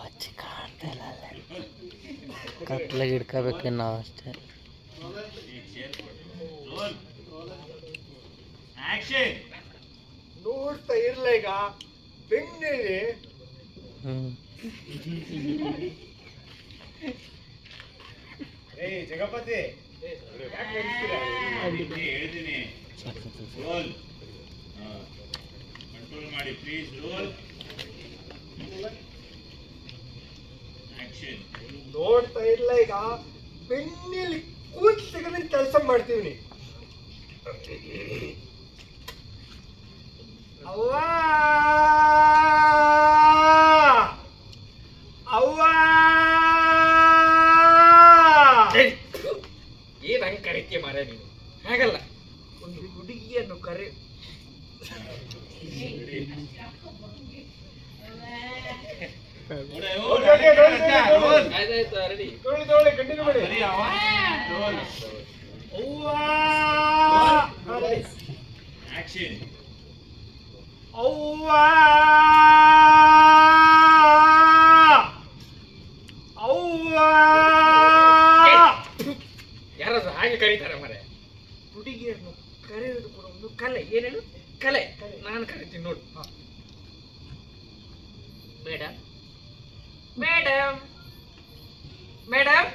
ಅಚ್ಚಿ ಕಾಣ್ತಾ ಇಲ್ಲ ಕತ್ಲಾಗ ಹಿಡ್ಕೋಬೇಕು ನಾವು ಅಷ್ಟೇ ನೋಡ್ತಾ ಇರ್ಲ ಈಗ. ಬೆನ್ನಲ್ಲಿ ಹ್ಞೂ ಏ ಜಗಪತಿ ಹೇಳ್ತೀನಿ ರೋಲ್ ಕಂಟ್ರೋಲ್ ಮಾಡಿ ಪ್ಲೀಸ್ ರೋಲ್ ಆಕ್ಷನ್ ನೋಡ್ತಾ ಇಲ್ಲ ಈಗ ಬೆನ್ನಲ್ಲಿ ಕೂತ್ ತೆಗೆದ ಕೆಲಸ ಮಾಡ್ತೀವಿ ಕರಿತೀಯ ಮಾರ ನೀನು ಹಾಗಲ್ಲ ಒಂದು ಹುಡುಗಿಯನ್ನು ಕರೆ ಅವ್ವಾ ಅವ್ವಾ ಹಾಗೆ ಕರೀತಾರೆ ಮರೆ? ಹುಡುಗಿಯರನ್ನು ಕರೆಯೋದು ಕೂಡ ಒಂದು ಕಲೆ. ಏನೇನು? ಕಲೆ. ನಾನು ಕರಿತೀನಿ ನೋಡು. Madam madam madam